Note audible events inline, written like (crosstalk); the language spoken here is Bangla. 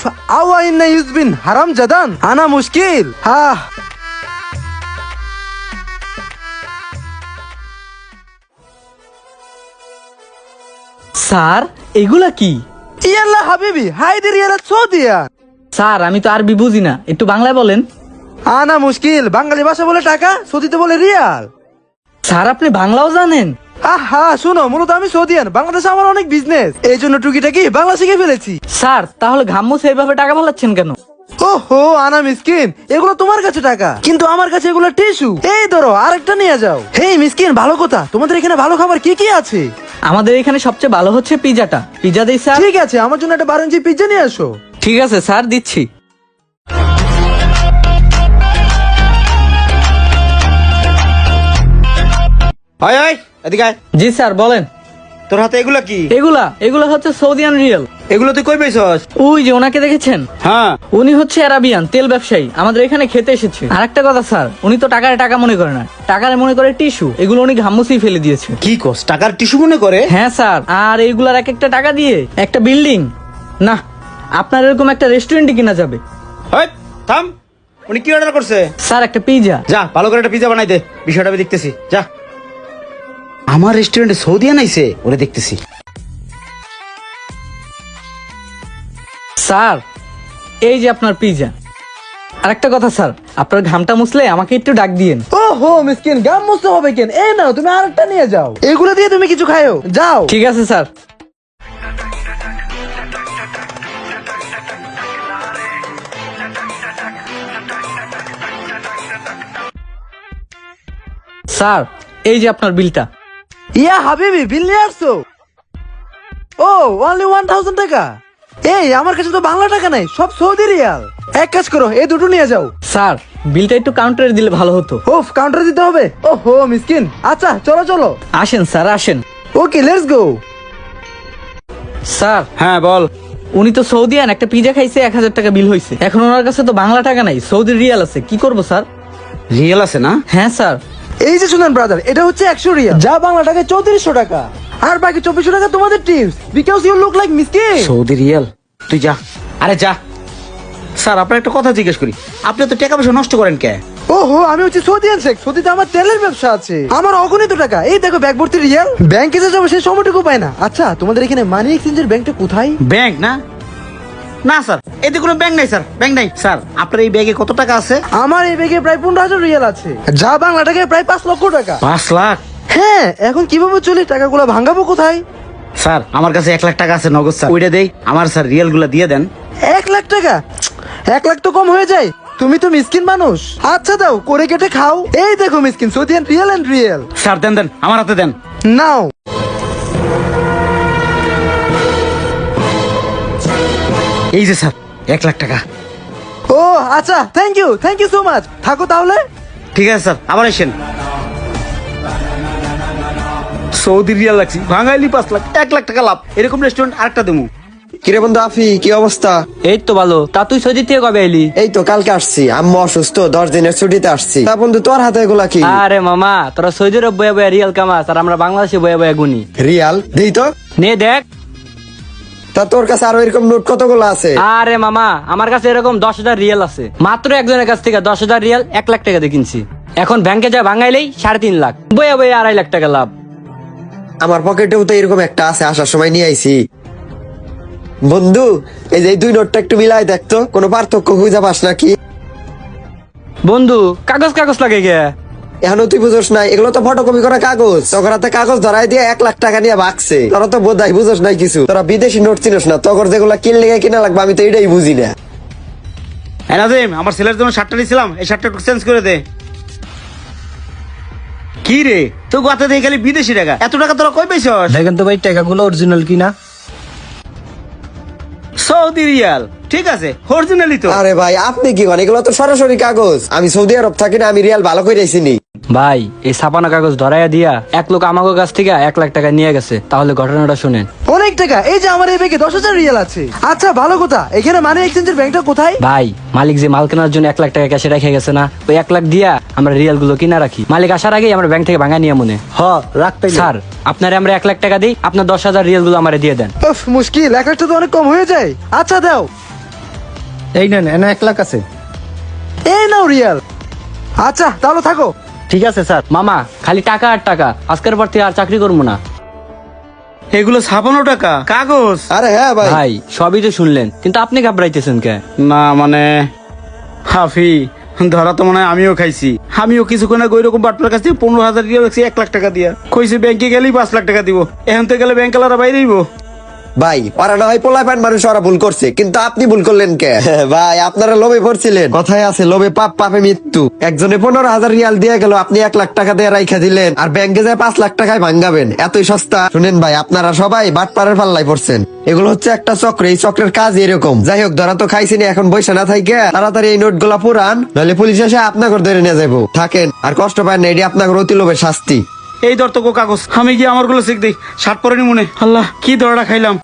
উফ আওয়া ইন্না ইউজবিন হারাম জাদান আনা মুশকিল হা স্যার এগুলা কি? ইয়াল্লা হাবিবি হাইদের ইয়ালা সৌদিয়া। স্যার আমি তো আরবি বুঝি না। একটু বাংলায় বলেন। আনা মুশকিল বাঙালি ভাষা বলে টাকা সৌদিতে বলে রিয়াল। স্যার আপনি বাংলাও জানেন? আহা শুনো মূলত আমি সৌদিয়ান। বাংলাদেশে আমার অনেক বিজনেস এই জন্য টুকিটাকি বাংলা শিখে ফেলেছি। স্যার তাহলে ঘাম্মু সেইভাবে টাকা ভালাচ্ছেন কেন? ওহো আনা মিসকিন এগুলো তোমার কাছে টাকা। কিন্তু আমার কাছে এগুলো টিস্যু। এই ধরো আরেকটা নিয়ে যাও। হেই মিসকিন ভালো কথা। তোমাদের এখানে ভালো খাবার কি কি আছে? আমাদের এখানে সবচেয়ে ভালো হচ্ছে পিজাটা। পিজা দেই স্যার। ঠিক আছে আমার জন্য একটা বারঞ্জি পিজ্জা নিয়ে আসো। ঠিক আছে স্যার দিচ্ছি। হয় হয় এদিকে আয়। জি স্যার বলেন। তোর হাতে এগুলো কি? এগুলা? এগুলা হচ্ছে সৌদিয়ান রিয়েল। এগুলো তুই কই পেয়েছস ওই যে ওনাকে দেখেছেন? হ্যাঁ। উনি হচ্ছে আরাবিয়ান তেল ব্যবসায়ী। আমাদের এখানে খেতে এসেছে। আর একটা কথা স্যার উনি তো টাকার টাকা মনে করে না। টাকার মনে করে টিস্যু। এগুলো উনি ঘাম্মুসেই ফেলে দিয়েছে। কি কস টাকার টিস্যু মনে করে? হ্যাঁ স্যার আর এইগুলার এক একটা টাকা দিয়ে একটা বিল্ডিং। না আপনার এরকম একটা রেস্টুরেন্টই কিনা যাবে। হয় থাম। উনি কি অর্ডার করছে? স্যার একটা পিজা। যা ভালো করে একটা পিজা বানাই দে। বিষয়টা আমি দেখতেছি। যা। আমার রেস্টুরেন্টে সৌদি আনাইছে ওরে দেখতেছি। স্যার এই যে আপনার পিজা আর একটা কথা স্যার আপনার ঘামটা মুছলে আমাকে একটু ডাক দিয়েন। ওহো মিসকিন গাম মুছতে হবে কেন? এই নাও তুমি আরেকটা নিয়ে যাও। এগুলো দিয়ে তুমি কিছু খাও যাও। ঠিক আছে স্যার। স্যার এই যে আপনার বিলটা। ইয়া হাবিবি বিল নিয়ে আসছো? ও অনলি ওয়ান থাউজেন্ড টাকা। এই আমার কাছে তো বাংলা টাকা নাই সব সৌদি রিয়াল। এক কাজ করো এই দুটো নিয়ে যাও। স্যার বিলটা একটু কাউন্টারে দিলে ভালো হতো। ওফ কাউন্টার দিতে হবে? ও হো মিসকিন। আচ্ছা চলো চলো। আসেন স্যার আসেন। ওকে লেটস গো স্যার হ্যাঁ বল। উনি তো সৌদি আন একটা পিজা খাইছে এক হাজার টাকা বিল হয়েছে এখন ওনার কাছে তো বাংলা টাকা নাই সৌদি রিয়াল আছে। কি করব স্যার? রিয়েল আছে না? হ্যাঁ স্যার। এই যে শুনেন ব্রাদার এটা হচ্ছে একশো রিয়াল। যা বাংলা টাকায় চৌত্রিশশো টাকা। আর বাকি চব্বিশশো টাকা তোমাদের tips because you look like মিসকিন সৌদি রিয়েল তুই যা। আরে যা। স্যার আপনার একটা কথা জিজ্ঞেস করি। আপনি তো টাকা পয়সা নষ্ট করেন কে? ওহো আমি হচ্ছে সৌদিয়ান শেখ। সৌদিতে আমার তেলের ব্যবসা আছে। আমার অগণিত টাকা। এই দেখো ব্যাগ ভর্তি রিয়াল। ব্যাংকে যে যাব সেই সময়টুকু পায় না। আচ্ছা তোমাদের এখানে মানি এক্সচেঞ্জের ব্যাংকটা কোথায়? ব্যাংক না? না স্যার। এতে কোনো ব্যাংক নাই স্যার। ব্যাংক নাই। স্যার আপনার এই ব্যাগে কত টাকা আছে? আমার এই ব্যাগে প্রায় পনেরো হাজার রিয়াল আছে। যা বাংলা টাকায় প্রায় পাঁচ লক্ষ টাকা। পাঁচ লাখ? হ্যাঁ এখন কীভাবে চলি? টাকাগুলো ভাঙাবো কোথায়? স্যার আমার কাছে এক লাখ টাকা আছে নগদ স্যার। ওইটা দেই। আমার স্যার রিয়েলগুলা দিয়ে দেন। এক লাখ টাকা? এক লাখ তো কম হয়ে যায়। তুমি তো মিসকিন মানুষ। আচ্ছা দাও করে কেটে খাও। এই দেখো মিসকিন সৌদিয়ান রিয়েল এন্ড রিয়েল স্যার দেন দেন। আমার হাতে দেন। নাও। এই যে স্যার এক লাখ টাকা। ও আচ্ছা thank you thank you so much থাকো তাহলে। ঠিক আছে স্যার আবার এসেন সৌদি রিয়াল লাগছি ভাঙাইলি পাঁচ লাখ এক লাখ টাকা লাভ। এরকম রেস্টুরেন্ট আরেকটা দেবো। কিরে বন্ধু আফি কি অবস্থা? এই তো ভালো। তা তুই সৌদি থেকে কবে এলি? এই তো কালকে আসছি আম্মু অসুস্থ দশ দিনের ছুটিতে আসছি। তা বন্ধু তোর হাতে এগুলা কি? আরে মামা তোরা সৌদি আরব বয়ে বয়ে রিয়াল কামাস আর আমরা বাংলাদেশে বয়ে বয়ে গুনি। রিয়াল? দেই তো। নে দেখ। তা তোর কাছে আরও এরকম নোট কতগুলো আছে? আরে মামা আমার কাছে এরকম দশ হাজার রিয়াল আছে। মাত্র একজনের কাছ থেকে দশ হাজার রিয়াল এক লাখ টাকা দিয়ে কিনছি। এখন ব্যাংকে যা ভাঙাইলেই সাড়ে তিন লাখ। বয়ে বয়ে আড়াই লাখ টাকা লাভ। আমার পকেটেও তো এরকম একটা আছে আসার সময় নিয়ে আইছি। বন্ধু এই যে দুই নোটটা একটু মিলাই দেখতো কোনো পার্থক্য খুঁজে পাস নাকি? বন্ধু কাগজ কাগজ লাগে গে। এখনও তুই বুঝোস নাই এগুলো তো ফটোকপি করা কাগজ। তখন হাতে কাগজ ধরাই দিয়ে এক লাখ টাকা নিয়ে ভাগছে তোরা তো বোধাই বুঝোস নাই কিছু। তোরা বিদেশি নোট চিনোস না তখন যেগুলো কিনলে কিনা লাগবে আমি তো এটাই বুঝি না। এনাদিম আমার ছেলের জন্য শার্টটা নিয়েছিলাম এই শার্টটা একটু চেঞ্জ করে দে। কি রে? তো গাতে দিয়ে খালি বিদেশি টাকা। এত টাকা তোরা কই পেয়েছস দেখেন তো ভাই টাকাগুলো অরিজিনাল কিনা। Saudi riyal. ঠিক আছে অরিজিনালি তো। আরে ভাই আপনি কি করেন? এগুলো তো সরাসরি কাগজ। আমি সৌদি আরব থাকি না আমি রিয়াল ভালো করে ভাই এই ছাপানো কাগজ ধরাইয়া দিয়া এক লোক আমাকে কাছ থেকে এক লাখ টাকা নিয়ে গেছে। তাহলে ঘটনাটা শুনেন। অনেক টাকা। এই যে আমার এই ব্যাগে দশ হাজার রিয়াল আছে। আচ্ছা ভালো কথা। এখানে মানি এক্সচেঞ্জের ব্যাংকটা কোথায়? ভাই মালিক যে মাল কেনার জন্য এক লাখ টাকা ক্যাশে রেখে গেছে না ওই এক লাখ দিয়া আমরা রিয়ালগুলো কিনা রাখি। মালিক আসার আগেই আমরা ব্যাংক থেকে ভাঙা নিয়ে মনে। হ রাখতে স্যার আপনারে আমরা এক লাখ টাকা দিই আপনার দশ হাজার রিয়ালগুলো আমার দিয়ে দেন। উফ মুশকিল। এক লাখটা তো অনেক কম হয়ে যায়। আচ্ছা দাও। এই নেন এনে এক লাখ আছে। এই নাও রিয়াল। আচ্ছা তাহলে থাকো। ঠিক আছে স্যার। মামা খালি টাকা আর টাকা। আজকের পর থেকে আর চাকরি করব না। এগুলো ছাপানো টাকা? কাগজ? আরে হ্যাঁ ভাই। ভাই সবই তো শুনলেন। কিন্তু আপনি ঘাবড়াইতেছেন কে? না মানে হাফি ধরা তো মনে হয় আমিও খাইছি। আমিও কিছুক্ষণ আগে ওই রকম বাটপার কাছ থেকে পনেরো হাজার দিয়ে রাখছি এক লাখ টাকা দিয়া। কইছি ব্যাংকে গেলেই পাঁচ লাখ টাকা দিব। এখন তো গেলে ব্যাংক আলারা বাইরেইব ভাই পারা না হয় পোলা প্যান্ট মানুষ ওরা ভুল করছে কিন্তু আপনি ভুল করলেন কে? (laughs) ভাই আপনারা লোভে পড়ছিলেন। কথায় আছে লোভে পাপ পাপে মৃত্যু। একজনে পনেরো হাজার রিয়াল দিয়ে গেল আপনি এক লাখ টাকা দিয়ে রাইখা দিলেন আর ব্যাংকে যায় পাঁচ লাখ টাকায় ভাঙ্গাবেন। এতই সস্তা। শুনেন ভাই আপনারা সবাই বাটপাড়ের পাল্লাই পড়ছেন। এগুলো হচ্ছে একটা চক্র এই চক্রের কাজ এরকম। যাই হোক ধরা তো খাইছি না, এখন বৈশা না থাইকে তাড়াতাড়ি এই নোটগুলা পুরান নাহলে পুলিশ এসে আপনাকে ধরে নিয়ে যাব থাকেন আর কষ্ট পায় না এটি আপনাকে অতি লোভের শাস্তি। এই ধর তো কাগজ। আমি গিয়ে আমারগুলো শিখ দিই। শার্ট পরে নি মনে। আল্লাহ, কি দরটা খাইলাম।